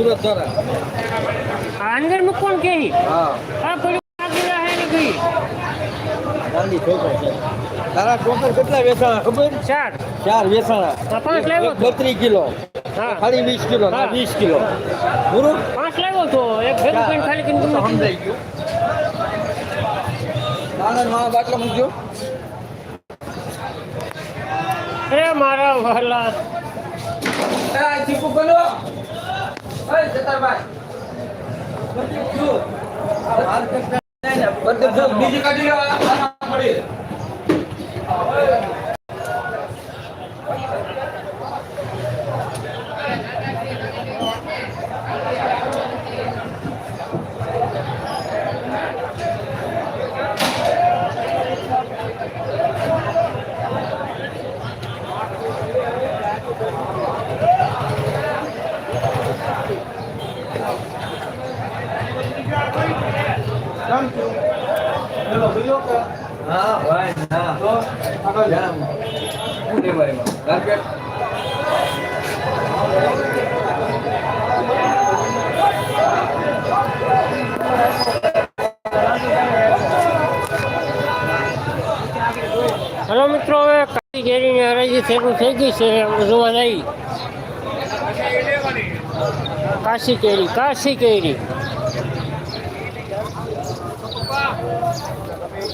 સુરત દ્વારા અંદર મૂકવાનું કે હા. આ પેલું આગળ હે ને ગઈ ગાંધી છોકરો છે. તારા ટોકર કેટલા વેચાણા ખબર? ચાર. ચાર વેચાણા. તપાસ પાંચ લાવ્યો બત્રીસ કિલો. હા. ખાલી વીસ કિલો ના હા. વીસ કિલો. પૂરું પાંચ લાવ્યો તો. એક ભેગું કરીને ખાલી કરીને તમને સમજાઈ ગયું. આનંદમાં બાટલો મૂકજો. અરે મારા વહાલા ચીકુ બોલો બીજી કાઢી હા ભાઈ તો આગળ જામ હલો મિત્રો હવે કાળી કેરીની હરાજી થયેલું થઈ ગઈ છે. આપણે જોવા જઈ કાશી કેરી કાશી કેરી.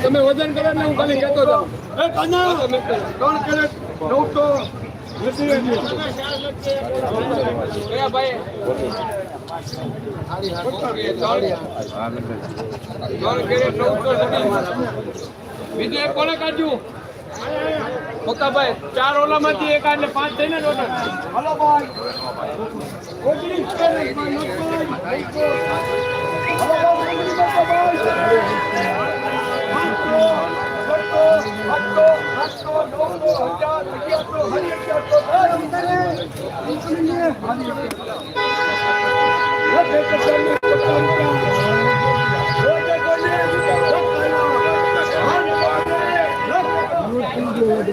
તમે વજન કરો ને હું ખાલી કહેતો જાઉં. ત્રણ કેરેટ નવસો કયા ભાઈ બીજું કોને કાઢ્યું? મોટાભાઈ ચાર ઓલામાંથી એક એટલે પાંચ થઈને ઓર્ડર હલો ભાઈ.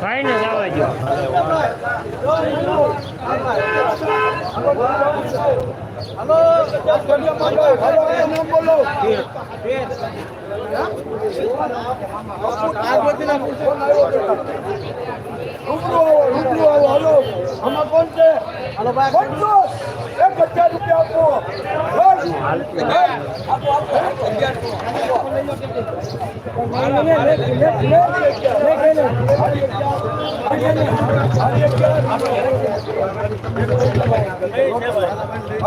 ભાઈ ને જવા દો આમાં છે એક હજાર રૂપિયા આપો અગિયાર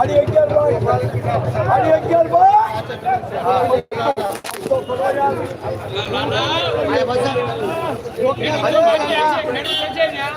અગિયાર